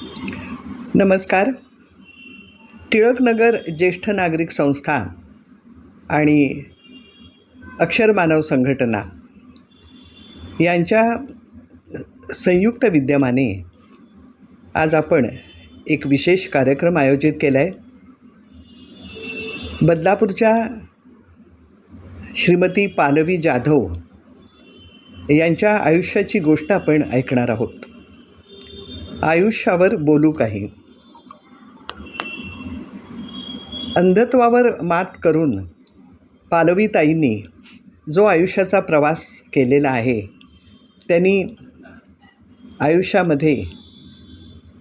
नमस्कार. टिळकनगर ज्येष्ठ नागरिक संस्था आणि अक्षर मानव संघटना यांच्या संयुक्त विद्यमाने आज आपण एक विशेष कार्यक्रम आयोजित केला आहे बदलापूरच्या श्रीमती पालवी जाधव यांच्या आयुष्याची गोष्ट आपण ऐकणार आहोत. आयुष्यावर बोलू काही. अंधत्वावर मात करून पालवीताईंनी जो आयुष्याचा प्रवास केलेला आहे त्यांनी आयुष्यामध्ये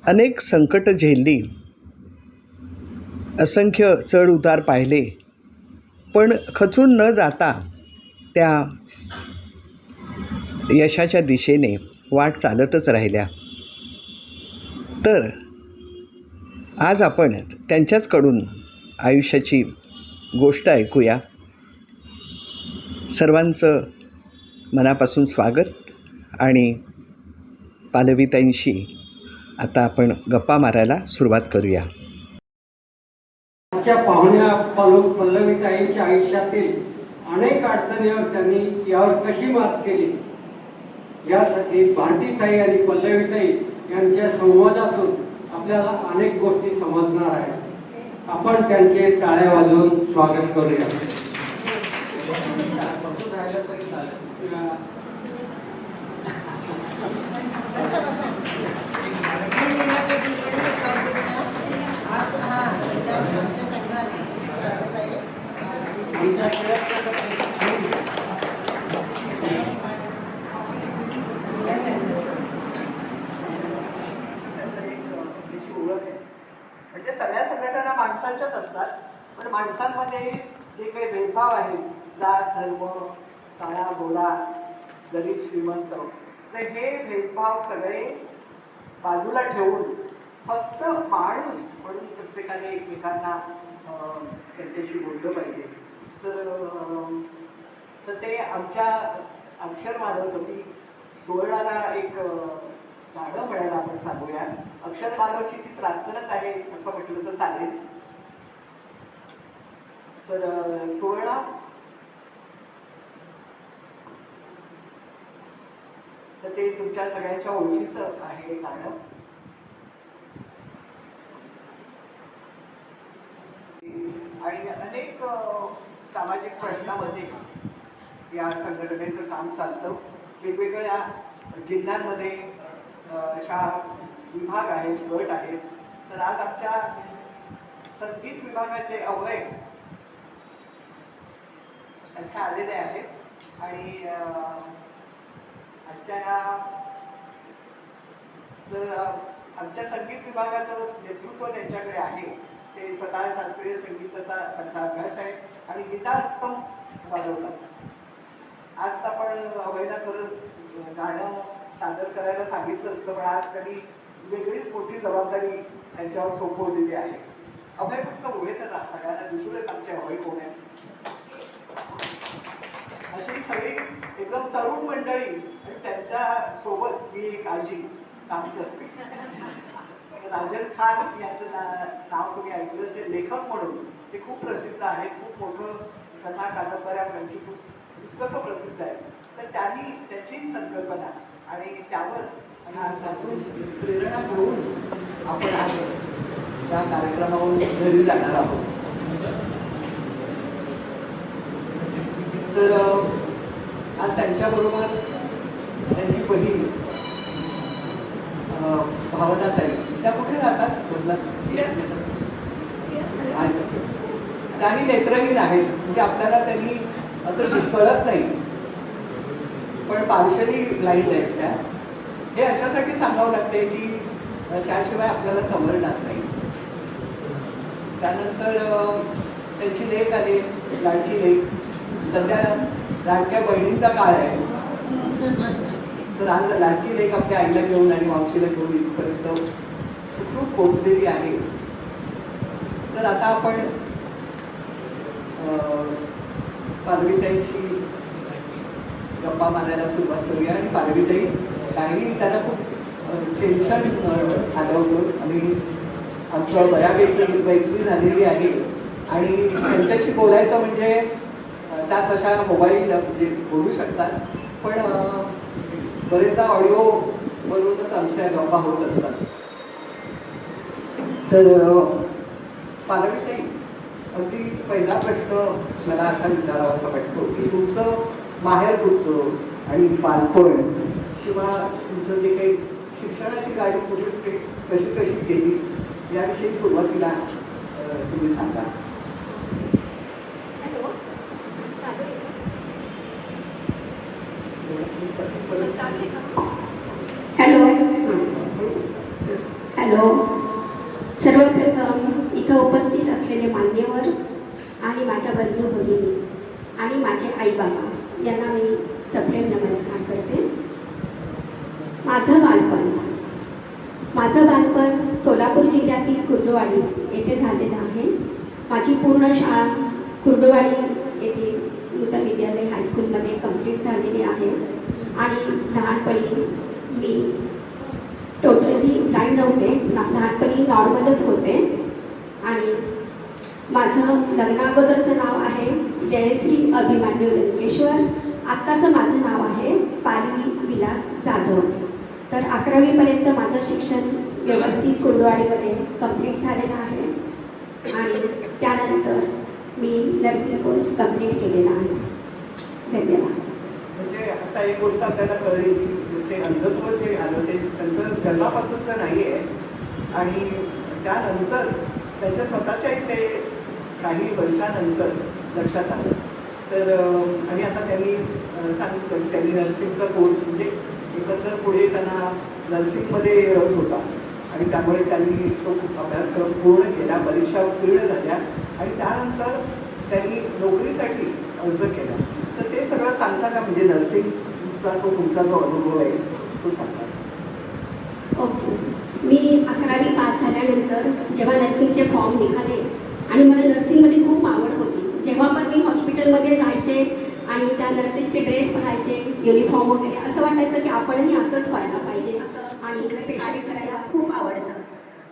अनेक संकट झेलली. असंख्य चढ उतार पाहिले. पण खचून न जाता त्या यशाच्या दिशेने वाट चालतच राहिल्या. तर आज आपण त्यांच्याचकडून आयुष्याची गोष्ट ऐकूया. सर्वांचं मनापासून स्वागत आणि पालविताईंशी आता आपण गप्पा मारायला सुरुवात करूया. आजच्या पाहुण्या पल्लव पल्लवीताईंच्या आयुष्यातील अनेक अडचणीवर त्यांनी यावर कशी मात केली? यासाठी भारतीताई आणि पल्लवीताई यांच्या संवादातून आपल्याला अनेक गोष्टी समजणार आहेत. आपण त्यांचे टाळ्या वाजवून स्वागत करूया. आमच्या ओळख आहे म्हणजे सगळ्या संघटना माणसांच्याच असतात पण माणसांमध्ये जे काही भेदभाव आहेत जात धर्म काळा बोला गरीब श्रीमंत तर हे भेदभाव सगळे बाजूला ठेवून फक्त माणूस म्हणून प्रत्येकाने एकमेकांना त्यांच्याशी बोललं पाहिजे. तर तर ते आमच्या अक्षर मानवचं ती सुवर्णाला एक गाणं म्हणायला आपण सांगूया. अक्षर मानवची ती प्रार्थनाच आहे असं म्हटलं तर चालेल. तर अं, सुवर्णा. तर ते तुमच्या सगळ्यांच्या ओळखीचं आहे गाणं. आणि अनेक सामाजिक प्रश्नामध्ये या संघटनेचं काम चालतं. वेगवेगळ्या जिल्ह्यांमध्ये अशा विभाग आहेत गट आहेत. तर आज आमच्या संगीत विभागाचे अवय त्यांना आलेले आहेत. आणि अं, आजच्या ह्या तर आमच्या संगीत विभागाचं नेतृत्व त्यांच्याकडे आहे. ते स्वतः शास्त्रीय संगीताचा त्यांचा अभ्यास आहे आणि गिटार उत्तम वाजवतात. आज आपण अभयला खरं गाणं सादर करायला सांगितलं असतं पण आज कधी वेगळीच मोठी जबाबदारी त्यांच्यावर सोपवलेली आहे. अभय फक्त उभे तर सगळ्यांना दिसू देत आमचे अभय कोण आहे. अशी सगळी एकदम तरुण मंडळी आणि त्यांच्यासोबत मी काळजी काम करते. राजन खान यांचं नाव तुम्ही ऐकलं असेल लेखक म्हणून. ते खूप प्रसिद्ध आहेत खूप मोठं कथा कादंबऱ्या त्यांची पुस्तकं प्रसिद्ध आहेत. तर त्यांनी त्याची संकल्पना आणि त्यावर आणि प्रेरणा घेऊन आपण त्या कार्यक्रमावरून घरी जाणार आहोत. तर आज त्यांच्याबरोबर त्यांची बहीण भावना ताई त्या कुठे राहतात? बदलात. त्यांनी नेत्रहीन आहेत म्हणजे आपल्याला त्यांनी असं कळत नाही. पण पार्शली ब्लाइंड आहेत त्या. हे अशासाठी सांगावं लागते की त्याशिवाय आपल्याला समजणार नाही. त्यानंतर त्याची त्यांची लेख आली लाडकी लेख. सध्या लाडक्या बहिणींचा काळ आहे. तर आज लाडकी लेख आपल्या आईला घेऊन आणि मावशीला घेऊन इथपर्यंत सुखरूप पोचलेली आहे. तर आता आपण पालवीताईशी गप्पा मारायला सुरुवात करूया आणि पालवीताई काही त्यांना खूप टेन्शन आलं होतं. आणि आमच्या बऱ्यापैकी मैत्री झालेली आहे. आणि त्यांच्याशी बोलायचं म्हणजे त्या तशा मोबाईल म्हणजे बोलू शकतात. पण बरेचदा ऑडिओ बरोबरच आमच्या गप्पा होत असतात. तर पालवीताई अगदी पहिला प्रश्न मला असा विचारावा असा वाटतो की तुमचं माहेर कुठचं आणि बालपण किंवा तुमचं जे काही शिक्षणाची गाडी कुठे कुठे कशी कशी गेली याविषयी सुरुवातीला तुम्ही सांगा. हॅलो. हॅलो. सर्वप्रथम इथं उपस्थित असलेले मान्यवर आणि माझ्या बंधू भगिनी आणि माझे आई बाबा यांना मी सप्रेम नमस्कार करते. माझं बालपण. माझं बालपण सोलापूर जिल्ह्यातील कुर्डवाडी येथे झालेलं आहे. माझी पूर्ण शाळा कुर्डवाडी येथे नूतन विद्यालय हायस्कूलमध्ये कंप्लीट झालेली आहे. आणि लहानपणी मी टोटली ब्लाइंड नव्हते. लहानपणी नॉर्मलच होते. आणि माझं लग्नाअगोदरचं नाव आहे जयश्री अभिमान्यू लंकेश्वर. आत्ताचं माझं नाव आहे पालवी विलास जाधव. तर अकरावीपर्यंत माझं शिक्षण व्यवस्थित कुंडवाडीमध्ये कंप्लीट झालेलं आहे. आणि त्यानंतर मी नर्सिंग कोर्स कंप्लीट केलेला आहे. धन्यवाद. म्हणजे आता एक गोष्ट आपल्याला कळली ते अंधत्व जे आलं ते त्यांचं जन्मापासूनचं नाही आहे आणि त्यानंतर त्यांच्या स्वतःच्याही ते काही वर्षानंतर लक्षात आलं. तर आणि आता त्यांनी सांगितलं त्यांनी नर्सिंगचा कोर्स म्हणजे नंतर पुढे त्यांना नर्सिंगमध्ये रस होता. आणि त्यामुळे त्यांनी तो अभ्यासक्रम पूर्ण केला परीक्षा उत्तीर्ण झाल्या आणि त्यानंतर त्यांनी नोकरीसाठी अर्ज केला. तर ते सगळं सांगता का? म्हणजे नर्सिंगचा तो तुमचा जो अनुभव आहे तो सांगा ओके. मी अकरावी पास झाल्यानंतर जेव्हा नर्सिंगचे फॉर्म निघाले आणि मला नर्सिंगमध्ये खूप आवड होती जेव्हा पण मी हॉस्पिटलमध्ये जायचे आणि त्या नर्सेसचे ड्रेस पाहायचे युनिफॉर्म वगैरे असं वाटायचं की आपणही असंच व्हायला पाहिजे. असं आणि पेशंट करायला खूप आवडतं.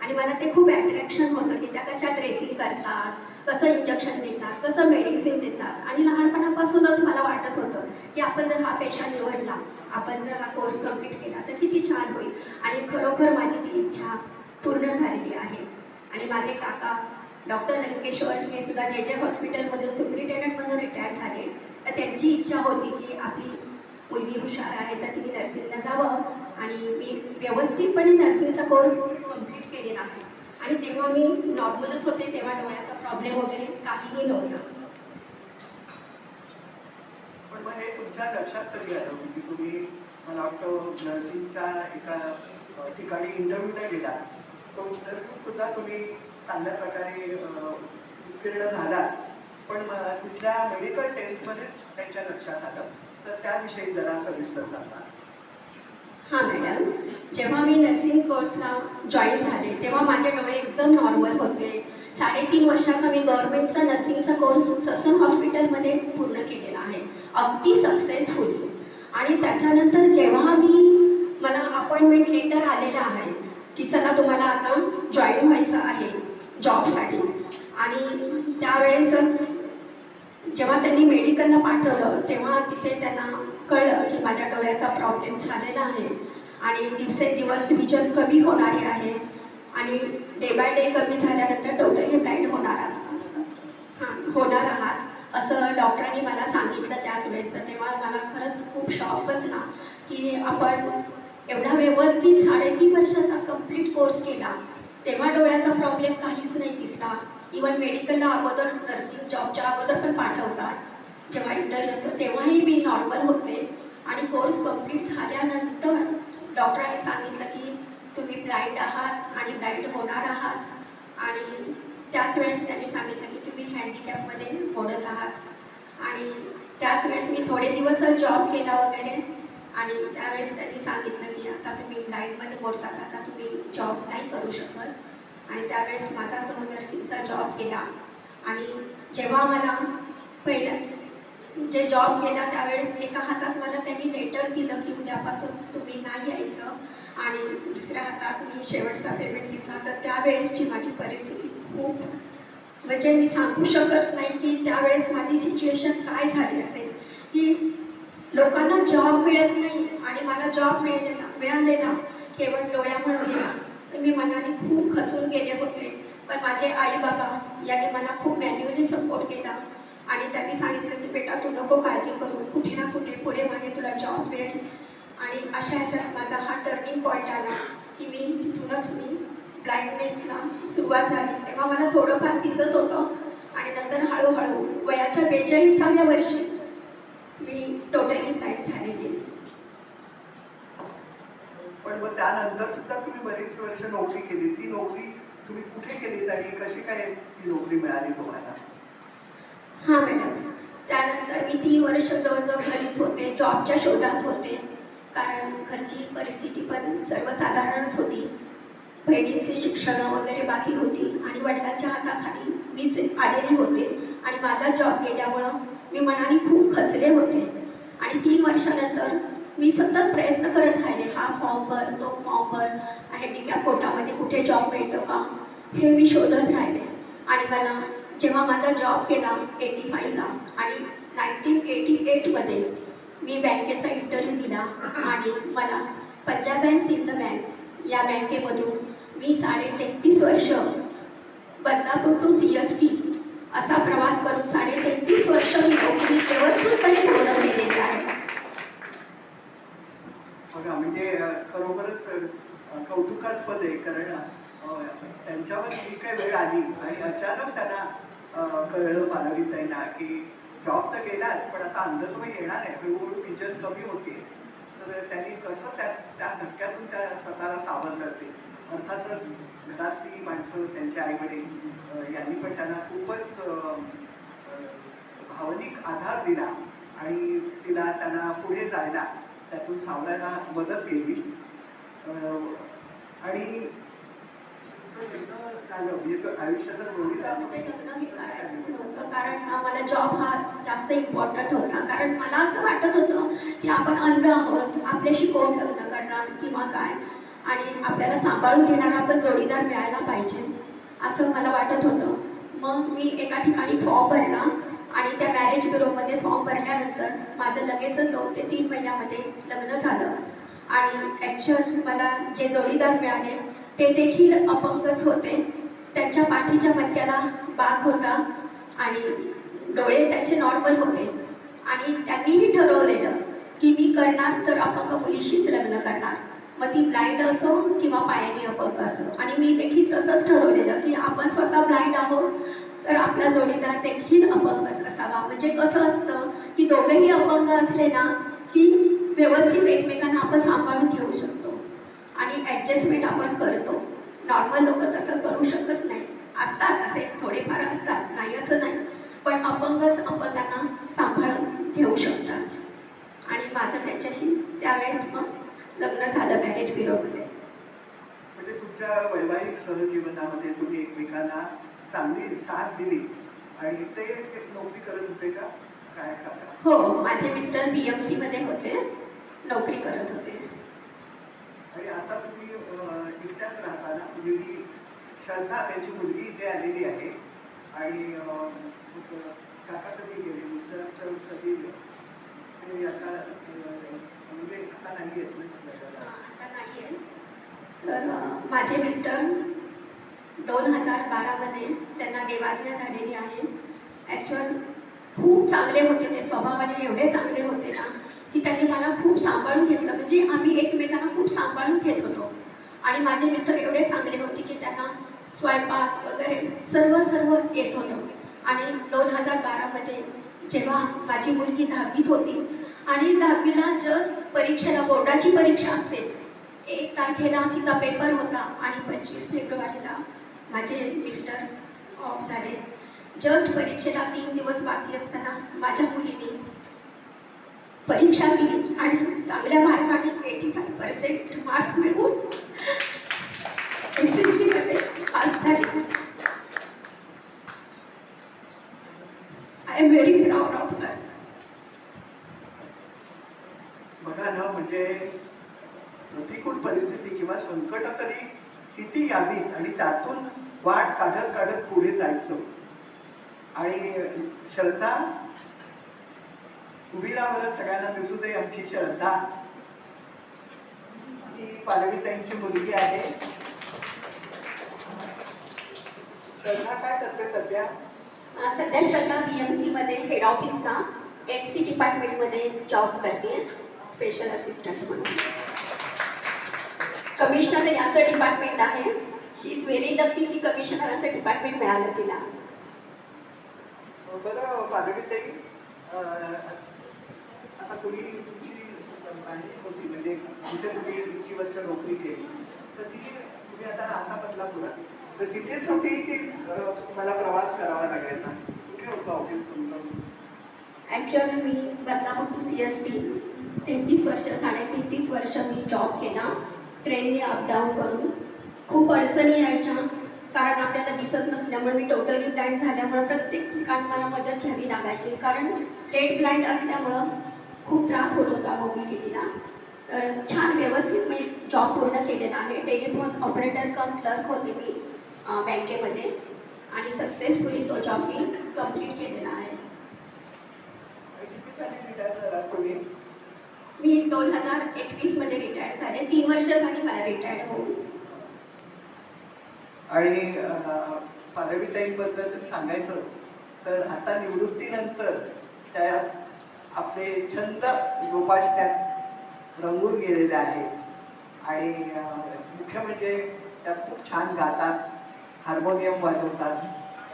आणि मला ते खूप अट्रॅक्शन होतं की त्या कशा ड्रेसिंग करतात कसं इंजेक्शन देतात कसं मेडिसिन देतात. आणि लहानपणापासूनच मला वाटत होतं की आपण जर हा पेशा निवडला आपण जर हा कोर्स कंप्लीट केला तर किती छान होईल. आणि खरोखर माझी ती इच्छा पूर्ण झालेली आहे. आणि माझे काका डॉक्टर लंकेश्वर हे सुद्धा जे जे हॉस्पिटलमधून सुप्रिटेंडंट रिटायर झाले तर त्यांची इच्छा होती की आपली मुलगी हुशार आहे तर तिने नर्सिंगला जावं. आणि मी व्यवस्थितपणे नर्सिंगचा कोर्स कंप्लीट केलेला आहे आणि तेव्हा मी नॉर्मलच होते तेव्हा डोळ्याचा प्रॉब्लेम वगैरे काहीही नव्हता. पण मग हे तुमच्या लक्षात तरी आलं की तुम्ही मला वाटतं नर्सिंगच्या एका ठिकाणी इंटरव्ह्यूला गेला. तो इंटरव्ह्यू सुद्धा तुम्ही चांगल्या प्रकारे उत्तीर्ण झालात. पण तिथल्या मेडिकल टेस्टमध्ये त्यांच्या लक्षात आलं. तर त्याविषयी जरा सविस्तर सांगा. हां मॅडम जेव्हा मी नर्सिंग कोर्सला जॉईन झाले तेव्हा माझे डोळे एकदम नॉर्मल होते. साडेतीन वर्षाचा मी गव्हर्नमेंटचा नर्सिंगचा कोर्स ससून हॉस्पिटलमध्ये पूर्ण केलेला आहे. अगदी सक्सेसफुली आणि त्याच्यानंतर जेव्हा मी मला अपॉइंटमेंट लेटर आलेलं आहे की चला तुम्हाला आता जॉईन व्हायचं आहे जॉबसाठी आणि त्यावेळेसच जेव्हा त्यांनी मेडिकलला पाठवलं तेव्हा तिथे त्यांना कळलं की माझ्या डोळ्याचा प्रॉब्लेम झालेला आहे. आणि दिवसेंदिवस विजन कमी होणारी आहे. आणि डे बाय डे कमी झाल्यानंतर टोटली ब्लाइंड होणार आहात. हां होणार आहात असं डॉक्टरांनी मला सांगितलं त्याच वेळेस. तर तेव्हा मला खरंच खूप शॉक बसला की आपण एवढा व्यवस्थित साडेतीन वर्षाचा कंप्लीट कोर्स केला. तेव्हा डोळ्याचा प्रॉब्लेम काहीच नाही दिसला. इवन मेडिकलला अगोदर नर्सिंग जॉबच्या अगोदर पण पाठवतात. जेव्हा इंटरव्ह्यू असतो तेव्हाही मी नॉर्मल होते. आणि कोर्स कंप्लीट झाल्यानंतर डॉक्टरांनी सांगितलं की तुम्ही ब्लाइंड आहात आणि ब्लाइंड होणार आहात. आणि त्याच वेळेस त्यांनी सांगितलं की तुम्ही हँडिकॅपमध्ये मोडत आहात. आणि त्याच वेळेस मी थोडे दिवस जॉब केला वगैरे. आणि त्यावेळेस त्यांनी सांगितलं की आता तुम्ही ब्लाइंडमध्ये बोलतात आता तुम्ही जॉब नाही करू शकत. आणि त्यावेळेस माझा तो नर्सिंगचा जॉब केला आणि जेव्हा मला पहिलं जे जॉब केला त्यावेळेस एका हातात मला त्यांनी लेटर दिलं की उद्यापासून तुम्ही नाही यायचं आणि दुसऱ्या हातात मी शेवटचा पेमेंट घेतला. तर त्यावेळेसची माझी परिस्थिती खूप म्हणजे मी सांगू शकत नाही की त्यावेळेस माझी सिच्युएशन काय झाली असेल. की लोकांना जॉब मिळत नाही आणि मला जॉब मिळालेला मिळालेला केवळ डोळ्यामुळे गेला. तर मी मनाने खूप खचून गेले होते. पण माझे आई बाबा यांनी मला खूप मॅन्युअली सपोर्ट केला. आणि त्यांनी सांगितलं की बेटा तू नको काळजी करू. कुठे ना कुठे पुढे मागे तुला जॉब मिळेल. आणि अशा ह्याच्यात माझा हा टर्निंग पॉईंट आला की मी तिथूनच मी ब्लाइंडनेसला सुरुवात झाली. तेव्हा मला थोडंफार दिसत होतं. आणि नंतर हळूहळू वयाच्या बेचाळीसाव्या वर्षी मी टोटली ब्लाइंड झालेली. पण मग त्यानंतर सुद्धा तुम्ही बरीच वर्ष नोकरी केली. ती नोकरी तुम्ही कुठे केलीत आणि कशी काय ती नोकरी मिळाली तुम्हाला? हां मॅडम. त्यानंतर मी तीन वर्ष जवळजवळ घरीच होते. जॉबच्या शोधात होते. कारण घरची परिस्थिती पण सर्वसाधारणच होती. बहिणींचे शिक्षण वगैरे बाकी होती आणि वडिलांच्या हाताखाली मीच आलेले होते. आणि माझा जॉब गेल्यामुळं मी मनाने खूप खचले होते. आणि तीन वर्षानंतर मी सतत प्रयत्न करत राहिले. हा फॉर्म भर तो फॉर्म भर हँडिकॅप कोटामध्ये कुठे जॉब मिळतो का? हे मी शोधत राहिले. आणि मला जेव्हा माझा जॉब केला एटी फाईव्हला आणि नाईन्टीन एटी एटमध्ये मी बँकेचा इंटरव्ह्यू दिला आणि मला पंजाब अँड सिंध बँक या बँकेमधून मी साडे तेहतीस वर्ष Badlapur to C S T असा प्रवास करून साडे तेहतीस वर्ष मी नोकरी व्यवस्थितपणे पूर्ण केलेली आहे. बघा म्हणजे खरोखरच कौतुकास्पद आहे. कारण त्यांच्यावर जी काही वेळ आली आणि अचानक त्यांना अ, कळलं मानवीताईंना की जॉब तर गेलाच पण आता अंधत्व येणार आहे. हळूहळू विजन कमी होते. तर त्यांनी कसं त्या त्या धक्क्यातून त्या स्वतःला सावरलं असेल? अर्थातच घरातली माणसं त्यांचे आई वडील यांनी पण त्यांना खूपच भावनिक आधार दिला आणि तिला त्यांना पुढे जायला त्यातून सावरायला मदत केली. आणि म्हणजे कारण का मला जॉब हा जास्त इम्पॉर्टंट होता. कारण मला असं वाटत होतं की आपण अंध आहोत. आपल्याशी कोण लग्न करणार किंवा काय? आणि आपल्याला सांभाळून घेणारा आपण जोडीदार मिळायला पाहिजे. असं मला वाटत होतं. मग मी एका ठिकाणी फॉर्म भरला. आणि त्या मॅरेज ब्युरोमध्ये फॉर्म भरल्यानंतर माझं लगेचच दोन ते तीन महिन्यामध्ये लग्न झालं. आणि ॲक्च्युअल मला जे जोडीदार मिळाले ते देखील अपंगच होते. त्यांच्या पाठीच्या मटक्याला बाग होता आणि डोळे त्यांचे नॉर्मल होते. आणि त्यांनीही ठरवलेलं की मी करणार तर अपंग मुलीशीच लग्न करणार. मग ती ब्लाइंड असो किंवा पायाने अपंग असो. आणि मी देखील तसंच ठरवलेलं की आपण स्वतः ब्लाइंड आहोत. तर आपला जोडीदार देखील अपंगच असावा. म्हणजे कसं असतं की दोघेही अपंग असले ना की व्यवस्थित एकमेकांना आपण सांभाळून घेऊ शकतो. आणि ॲडजस्टमेंट आपण करतो. नॉर्मल लोक तसं करू शकत नाही. असतात असे थोडेफार असतात. नाही असं नाही. पण अपंगच अपंगांना सांभाळून घेऊ शकतात. आणि माझं त्यांच्याशी त्यावेळेस मग लग्न झालं मॅरेज ब्युरोमध्ये म्हणजे तुमच्या वैवाहिक सहजीवनामध्ये तुम्ही एकमेकांना चांगली साथ दिली. आणि ते नोकरी करत होते का? काय हो माझे मिस्टर बी एम सीमध्ये होते. नोकरी करत होते. आणि आता तुम्ही एकट्याच राहता ना? म्हणजे श्रद्धा त्यांची मुलगी इथे आलेली आहे. आणि काका कधी गेले? मिस्टर कधी ते आता म्हणजे आता नाही येत ना? जगाला. आता नाही आहे तर माझे मिस्टर दोन हजार बारामध्ये त्यांना देवाज्ञा झालेली आहे. ॲक्च्युअल खूप चांगले होते ते स्वभावाने एवढे चांगले होते ना की त्यांनी मला खूप सांभाळून घेतलं. म्हणजे आम्ही एकमेकांना खूप सांभाळून घेत होतो. आणि माझे मिस्टर एवढे चांगले होते की त्यांना स्वयंपाक वगैरे सर्व सर्व येत होतं. आणि दोन हजार बारामध्ये जेव्हा माझी मुलगी दहावीत होती आणि दहावीला जस्ट परीक्षेला बोर्डाची परीक्षा असते. एक तारखेला तिचा पेपर होता आणि पंचवीस फेब्रुवारीला माझे मिस्टर ऑफ झाले जस्ट परीक्षेला तीन दिवस बाकी असताना माझ्या मुलीने परीक्षा दिली आणि चांगल्या मार्काने एटी फाय पर्सेंट मार्क मिळवून एस एस सीमध्ये पास झाले I am very proud of her बघा ना म्हणजे प्रतिकूल परिस्थिती किंवा संकट तरी किती यावीत आणि त्यातून वाट काढत काढत पुढे जायचं. आणि श्रद्धा उभी राहावं सगळ्यांना दिसू दे आमची श्रद्धा. ही पालवीताईंची मुलगी आहे. श्रद्धा काय करते सध्या? सध्या श्रद्धा बी एम सीमध्ये हेड ऑफिसला एफ सी डिपार्टमेंटमध्ये जॉब करते स्पेशल असिस्टंट म्हणून. कमिशनर याचं डिपार्टमेंट आहे. शी इज व्हेरी लकी की कमिशनराचं डिपार्टमेंट मिळालं तिला. बरं पालवीताई आता तुम्ही तुमची मांडणी होती म्हणजे जिथे तुम्ही इतकी वर्ष नोकरी केली तर ती तुम्ही आता राहता बदलापुरात तर तिथेच होती की तुम्हाला प्रवास करावा लागायचा? कुठे होतं ऑफिस तुमचं? Actually me Badlapur to C S T तेहतीस वर्ष साडे तेहतीस वर्ष मी जॉब केला. ट्रेनने अपडाऊन करून. खूप अडचणी यायच्या कारण आपल्याला दिसत नसल्यामुळे मी टोटली ब्लाइंड झाल्यामुळं प्रत्येक ठिकाणी मला मदत घ्यावी लागायची. कारण रेड ब्लाइंड असल्यामुळं खूप त्रास होत होता मोबिलिटीला तर छान व्यवस्थित मी जॉब पूर्ण केलेला आहे. टेलिफोन ऑपरेटर कम क्लर्क होते मी बँकेमध्ये. आणि सक्सेसफुली तो जॉब मी कंप्लीट केलेला आहे. मी दोन हजार एकवीसमध्ये रिटायर झाले. तीन वर्ष झाली मला रिटायर्ड होऊन. आणि पालवीताईंबद्दल जर सांगायचं तर आता निवृत्तीनंतर त्या आपले छंद जोपासण्यात रंगून गेलेले आहेत. आणि मुख्य म्हणजे त्या खूप छान गातात हार्मोनियम वाजवतात.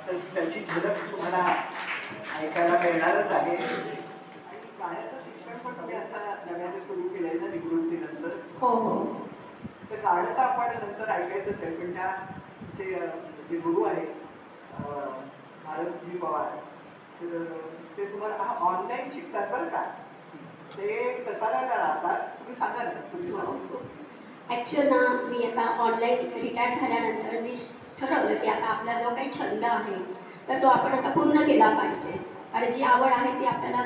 तर त्याची झलक तुम्हाला ऐकायला मिळणारच आहे. आणि गाण्याचं शिक्षण पण तुम्ही आता नव्याने सुरू केलंय ना निवृत्तीनंतर. हो हो. तर गाणं तर आपण नंतर ऐकायचंच आहे पण त्या तुमचे जे गुरु आहेत भारतजी पवार तर ते तुम्हाला हा ऑनलाईन शिकतात बरं का? ते करा राहतात तुम्ही सांगा ना तुम्ही सांगतो ॲक्च्युअल ना मी आता ऑनलाईन रिटायर झाल्यानंतर मी ठरवलं की आता आपला जो काही छंद आहे तर तो आपण आता पूर्ण केला पाहिजे. आणि जी आवड आहे ती आपल्याला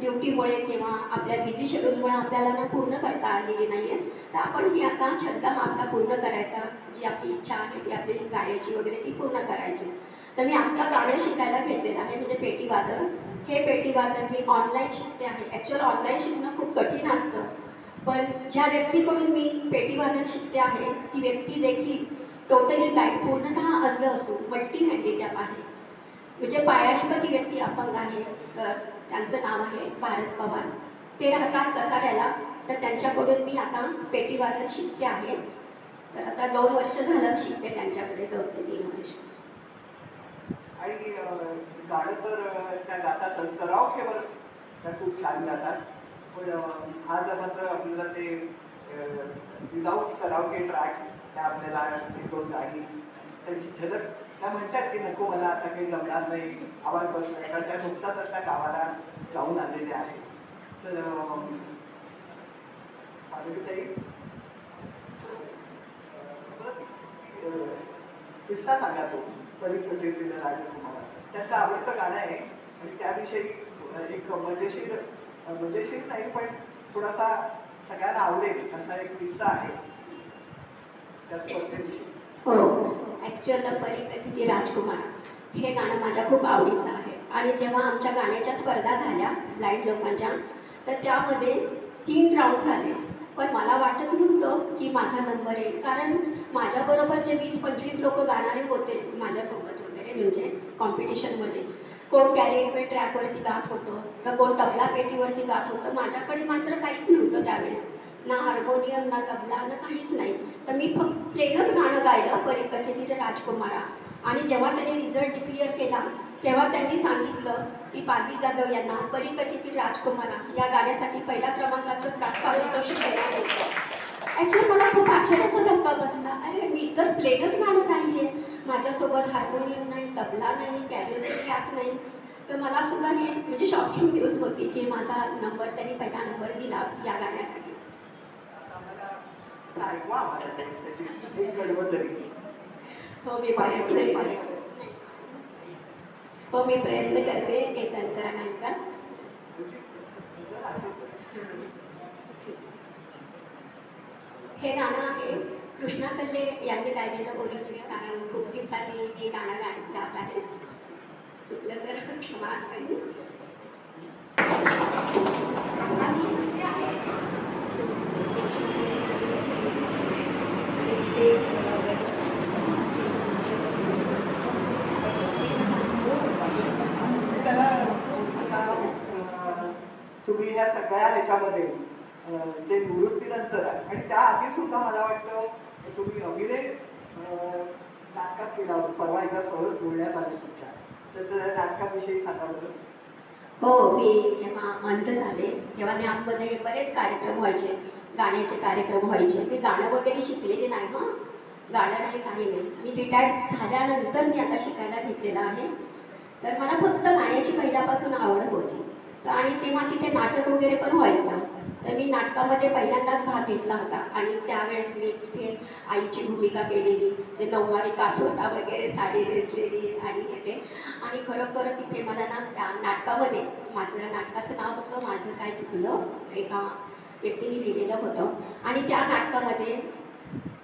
ड्युटीमुळे किंवा आपल्या बिझी शेड्यूलमुळे आपल्याला ना पूर्ण करता आलेली नाही आहे तर आपण ही आता छंद आपला पूर्ण करायचा जी आपली इच्छा आहे ती आपली गाण्याची वगैरे ती पूर्ण करायची. तर मी आत्ता गाणं शिकायला घेतलेलं आहे म्हणजे पेटीवादन हे पेटीवादन मी ऑनलाईन शिकते आहे. ॲक्च्युअल ऑनलाईन शिकणं खूप कठीण असतं. पण ज्या व्यक्तीकडून मी पेटीवादन शिकते आहे ती व्यक्ती देखील टोटली लाइट पूर्णतः अंध असून मल्टी हँडिकॅप आहे. म्हणजे पायाने पण ती व्यक्ती अपंग आहे. तर त्यांचं नाव आहे भारत पवार. ते राहतात कसाऱ्याला. तर त्यांच्याकडून मी आता पेटीवादन शिकते आहे. तर आता दोन वर्ष झालं शिकते त्यांच्याकडे दोन ते तीन वर्ष आणि गाणं तर अं, त्या गातातच केवळ त्या खूप छान गातात. पण आज मात्र आपल्याला ते विदाऊट कराओके ट्रॅक त्या आपल्याला दोन गाणी त्यांची झलक त्या म्हणतात की नको मला आता काही जमणार नाही. आवाज बसलाय कारण त्या नुकताच आता गावाला जाऊन आलेल्या आहेत. तर अं, किस्सा सांगा तो. परिकथेतील राजकुमार त्यांचं आवडतं गाणं आहे. आणि त्याविषयी एक मजेशीर मजेशीर नाही पण थोडासा सगळ्यांना आवडेल असा एक किस्सा आहे. त्या स्पर्धेविषयी. हो. हो ॲक्च्युअल परिकथिती राजकुमार. हे गाणं माझ्या खूप आवडीचं आहे. आणि जेव्हा आमच्या गाण्याच्या स्पर्धा झाल्या ब्लाइंड लोकांच्या तर त्यामध्ये तीन राऊंड झाले. पण मला वाटत नव्हतं की माझा नंबर येईल. कारण माझ्याबरोबर जे वीस पंचवीस लोक गाणारे होते माझ्यासोबत वगैरे म्हणजे कॉम्पिटिशनमध्ये कोण कॅरियर ट्रॅकवरती गात होतं तर कोण तबला पेटीवरती गात होतं माझ्याकडे मात्र काहीच नव्हतं त्यावेळेस. ना हार्मोनियम ना तबला ना काहीच नाही. तर मी फक्त प्लेनच गाणं गायलं परिकथित राजकुमारा. आणि जेव्हा त्यांनी रिझल्ट डिक्लिअर केला तेव्हा त्यांनी सांगितलं की पालवी जाधव यांना परिकथेतील राजकुमारा या गाण्यासाठी पहिल्या क्रमांकाचं पारितोषिक देण्यात येतं ॲक्च्युअली मला खूप आश्चर्याचा धक्का बसला. अरे मी तर प्लेनच गाणं नाही आहे माझ्यासोबत हार्मोनियम नाही तबला नाही कॅरिओची ट्रॅक नाही. तर मला सुद्धा हे म्हणजे शॉकिंग न्यूज होती की माझा नंबर त्यांनी पहिला नंबर दिला या गाण्यासाठी. आम्हाला ते- त्याची एक गडबड तरी हो मी पाणी. हो मी प्रयत्न करते गाण्याचा जरा अशी- हे गाणं आहे कृष्णा कल्ले यांनी गायलेलं ओरिजिनल सारंग खूप दिवसाची मी गाणं गा गात आहे. चुकलं तर क्षमा असावी. आणि म्हणते आहे, आता, तुम्ही ह्या सगळ्या ह्याच्यामध्ये जे निवृत्तीनंतर आहे आणि त्या आधी सुद्धा मला वाटतं तुम्ही अभिनय अं, नाटकात केला होता. परवा एकदा सहज बोलण्यात आले तुमच्या. तर त्या नाटकाविषयी सांगा बरं. हो मी जेव्हा अंत झाले तेव्हा न्यामध्ये बरेच कार्यक्रम व्हायचे. गाण्याचे कार्यक्रम व्हायचे. मी गाणं वगैरे शिकलेले नाही हं. गाणं नाही काही नाही. मी रिटायर्ड झाल्यानंतर मी आता शिकायला घेतलेलं आहे. तर मला फक्त गाण्याची पहिल्यापासून आवड होती. तर आणि तेव्हा तिथे नाटक वगैरे पण व्हायचं. तर मी नाटकामध्ये पहिल्यांदाच भाग घेतला होता. आणि त्यावेळेस मी तिथे आईची भूमिका केलेली. ते नऊवारी कासोटा वगैरे साडी नेसलेली आणि येते आणि खरोखर तिथे मला ना त्या नाटकामध्ये माझं नाटकाचं नाव होतं माझं काय चुकलं? एका व्यक्तीने लिहिलेलं होतं. आणि त्या नाटकामध्ये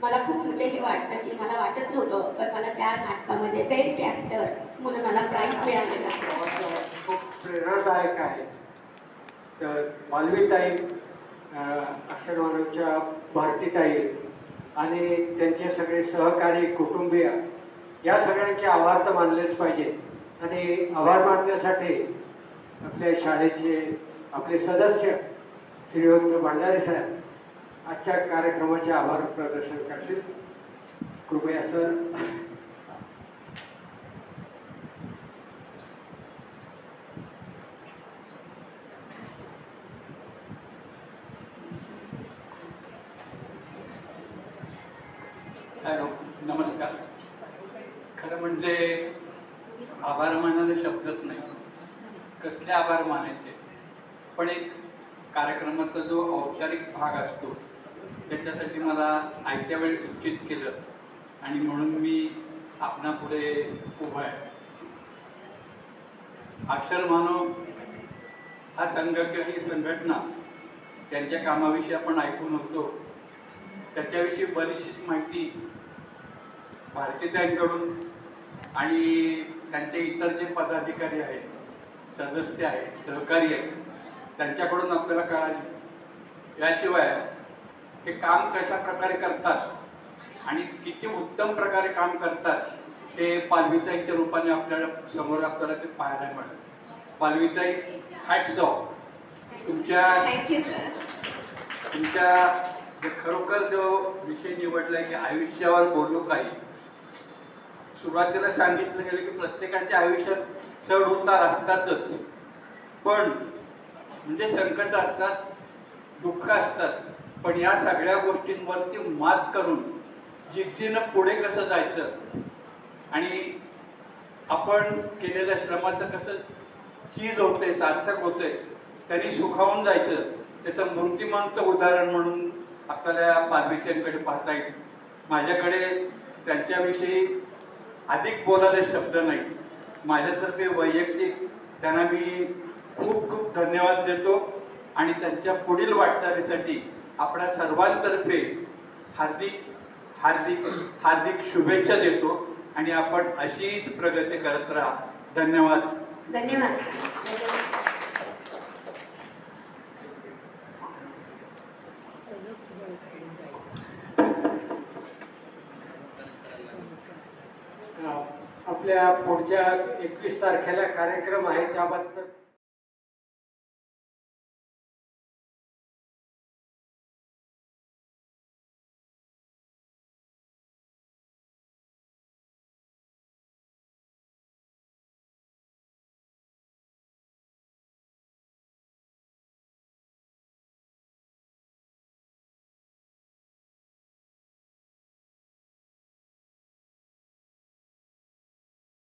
मला खूप म्हणजे हे वाटतं की मला वाटत नव्हतं पण मला त्या नाटकामध्ये बेस्ट ॲक्टर म्हणून मला प्राईज मिळालेला. खूप प्रेरणादायक आहे. तर मालवीताई अक्षरवाणूच्या भारतीताई आणि त्यांचे सगळे सहकारी कुटुंबीय या सगळ्यांचे आभार तर मानलेच पाहिजे आणि आभार मानण्यासाठी आपल्या शाळेचे आपले सदस्य श्रीयुक्त भंडारे साहेब आजच्या कार्यक्रमाचे आभार प्रदर्शन करतील. कृपया सर हॅलो नमस्कार खरं म्हणजे आभार मानायला शब्दच नाही कसले आभार मानायचे पण एक कार्यक्रमाचा जो औपचारिक भाग असतो. त्याच्यासाठी मला आयत्या वेळी सूचित केलं आणि म्हणून मी आपणापुढे उभा आहे. अक्षर मानव हा संघ किंवा ही संघटना त्यांच्या कामाविषयी आपण ऐकून होतो त्याच्याविषयी बरीचशीच माहिती भारतीयांकडून आणि त्यांचे इतर जे पदाधिकारी आहेत सदस्य आहेत सहकारी आहेत त्यांच्याकडून आपल्याला कळाली. याशिवाय हे काम कशा प्रकारे करतात आणि किती उत्तम प्रकारे काम करतात ते पालवीताईच्या रूपाने आपल्याला समोर आपल्याला ते पाहायला मिळतं. पालवीताई हॅट्स ऑफ तुमच्या तुमच्या जे खरोखर जो विषय निवडलाय की आयुष्यावर बोलू काही. सुरुवातीला सांगितलं गेलं की प्रत्येकाच्या आयुष्यात चढ उतार असतातच. पण म्हणजे संकट असतात दुःख असतात. पण या सगळ्या गोष्टींवरती मात करून जिद्दीनं पुढे कसं जायचं? आणि आपण केलेल्या श्रमाचं कसं चीज होते सार्थक होते त्यांनी सुखावून जायचं. त्याचं मूर्तिमंत उदाहरण म्हणून आपल्याला पालवीच्यांकडे पाहता येईल. माझ्याकडे त्यांच्याविषयी अधिक बोलायला शब्द नाही. माझ्यातर्फे वैयक्तिक त्यांना मी खूप खूप धन्यवाद देतो. आणि त्यांच्या पुढील वाटचालीसाठी आपल्या सर्वांतर्फे हार्दिक हार्दिक हार्दिक शुभेच्छा देतो आणि आपण अशीच प्रगती करत राहा. धन्यवाद. धन्यवाद. आपल्या पुढच्या एकवीस तारखेला कार्यक्रम आहे त्याबद्दल